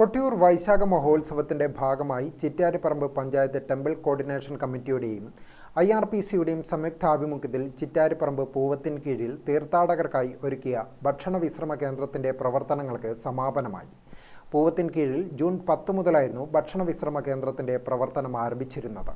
കൊട്ടിയൂർ വൈശാഖ മഹോത്സവത്തിന്റെ ഭാഗമായി Chittariparamba panchayat temple coordination കമ്മിറ്റിയുടെയും ഐ ആർ പി സിയുടെയും സംയുക്താഭിമുഖ്യത്തിൽ ചിറ്റാരിപ്പറമ്പ് പൂവത്തിൻ കീഴിൽ തീർത്ഥാടകർക്കായി ഒരുക്കിയ ഭക്ഷണ വിശ്രമ കേന്ദ്രത്തിന്റെ പ്രവർത്തനങ്ങൾക്ക് സമാപനമായി. പൂവത്തിൻ കീഴിൽ ജൂൺ പത്ത് മുതലായിരുന്നു ഭക്ഷണ വിശ്രമ കേന്ദ്രത്തിന്റെ പ്രവർത്തനം ആരംഭിച്ചിരുന്നത്.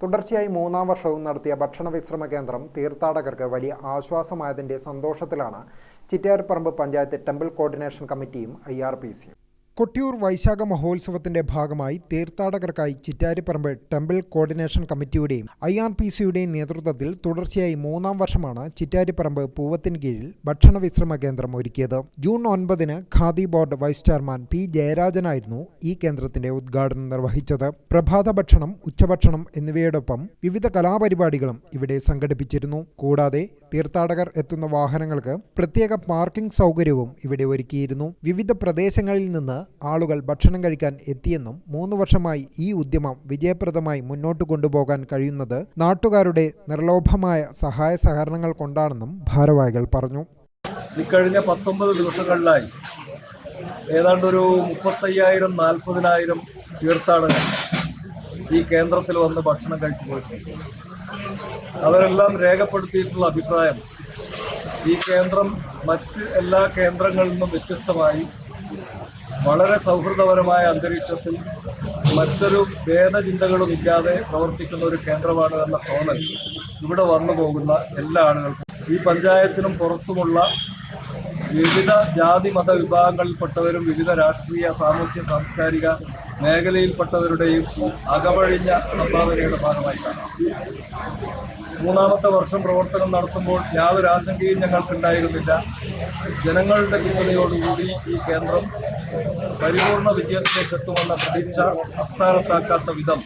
തുടർച്ചയായി മൂന്നാം വർഷവും നടത്തിയ ഭക്ഷണ വിശ്രമ കേന്ദ്രം തീർത്ഥാടകർക്ക് വലിയ ആശ്വാസമായതിന്റെ സന്തോഷത്തിലാണ് ചിറ്റാരിപ്പറമ്പ് പഞ്ചായത്ത് ടെമ്പിൾ കോർഡിനേഷൻ കമ്മിറ്റിയും ഐ ആർ പി സിയും. കൊട്ടിയൂർ വൈശാഖ മഹോത്സവത്തിന്റെ ഭാഗമായി തീർത്ഥാടകർക്കായി ചിറ്റാരിപ്പറമ്പ് ടെമ്പിൾ കോർഡിനേഷൻ കമ്മിറ്റിയുടെയും ഐ ആർ പി സിയുടെയും നേതൃത്വത്തിൽ തുടർച്ചയായി മൂന്നാം വർഷമാണ് ചിറ്റാരിപ്പറമ്പ് പൂവത്തിന് കീഴിൽ ഭക്ഷണ വിശ്രമ കേന്ദ്രം ഒരുക്കിയത്. ജൂൺ ഒൻപതിന് Khadi board vice chairman P ജയരാജനായിരുന്നു ഈ കേന്ദ്രത്തിന്റെ ഉദ്ഘാടനം നിർവഹിച്ചത്. പ്രഭാത ഭക്ഷണം ഉച്ചഭക്ഷണം എന്നിവയോടൊപ്പം വിവിധ കലാപരിപാടികളും ഇവിടെ സംഘടിപ്പിച്ചിരുന്നു. കൂടാതെ തീർത്ഥാടകർ എത്തുന്ന വാഹനങ്ങൾക്ക് പ്രത്യേക പാർക്കിംഗ് സൗകര്യവും ഇവിടെ ഒരുക്കിയിരുന്നു. വിവിധ പ്രദേശങ്ങളിൽ നിന്ന് ആളുകൾ ഭക്ഷണം കഴിക്കാൻ എത്തിയെന്നും മൂന്ന് വർഷമായി ഈ ഉദ്യമം വിജയപ്രദമായി മുന്നോട്ട് കൊണ്ടുപോകാൻ കഴിയുന്നത് നാട്ടുകാരുടെ നിർലോഭമായ സഹായ സഹകരണങ്ങൾ കൊണ്ടാണെന്നും ഭാരവാഹികൾ പറഞ്ഞു. ഇക്കഴിഞ്ഞ പത്തൊമ്പത് ദിവസങ്ങളിലായി ഏതാണ്ട് ഒരു മുപ്പത്തയ്യായിരം നാൽപ്പതിനായിരം തീർത്ഥാടകർ ഈ കേന്ദ്രത്തിൽ വന്ന് ഭക്ഷണം കഴിച്ചു പോയിട്ടുണ്ട്. അവരെല്ലാം രേഖപ്പെടുത്തിയിട്ടുള്ള അഭിപ്രായം ഈ കേന്ദ്രം മറ്റ് എല്ലാ കേന്ദ്രങ്ങളിൽ നിന്നും വ്യത്യസ്തമായി വളരെ സൗഹൃദപരമായ അന്തരീക്ഷത്തിൽ മറ്റൊരു ഭേദചിന്തകളും ഇല്ലാതെ പ്രവർത്തിക്കുന്ന ഒരു കേന്ദ്രമാണ് എന്ന തോന്നൽ ഇവിടെ വന്നു പോകുന്ന എല്ലാ ആളുകൾക്കും. ഈ പഞ്ചായത്തിനും പുറത്തുമുള്ള വിവിധ ജാതി മത വിഭാഗങ്ങളിൽപ്പെട്ടവരും വിവിധ രാഷ്ട്രീയ സാമൂഹ്യ സാംസ്കാരിക മേഖലയിൽപ്പെട്ടവരുടെയും അകവഴിഞ്ഞ സംഭാവനയുടെ ഭാഗമായി കാണാം. മൂന്നാമത്തെ വർഷം പ്രവർത്തനം നടത്തുമ്പോൾ യാതൊരു ആശങ്കയും ഞങ്ങൾക്കുണ്ടായിരുന്നില്ല. ജനങ്ങളുടെ പിന്തുണയോടുകൂടി ഈ കേന്ദ്രം പരിപൂർണ വിജയത്തിലേക്ക് എത്തുമെന്ന പ്രതീക്ഷ അസ്ഥാനത്താക്കാത്ത വിധം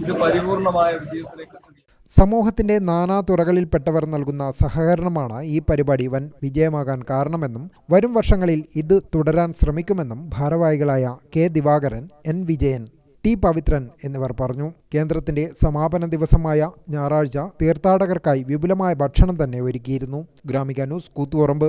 ഇത് പരിപൂർണമായ വിജയത്തിലേക്ക് സമൂഹത്തിന്റെ നാനാ തുറകളിൽപ്പെട്ടവർ നൽകുന്ന സഹകരണമാണ് ഈ പരിപാടി വൻ വിജയമാകാൻ കാരണമെന്നും വരും വർഷങ്ങളിൽ ഇത് തുടരാൻ ശ്രമിക്കുമെന്നും ഭാരവാഹികളായ K Divakaran N Vijayan T Pavithran എന്നിവർ പറഞ്ഞു. കേന്ദ്രത്തിന്റെ സമാപന ദിവസമായ ഞായറാഴ്ച തീർത്ഥാടകർക്കായി വിപുലമായ ഭക്ഷണം തന്നെ ഒരുക്കിയിരുന്നു. Gramika news Koothuparamba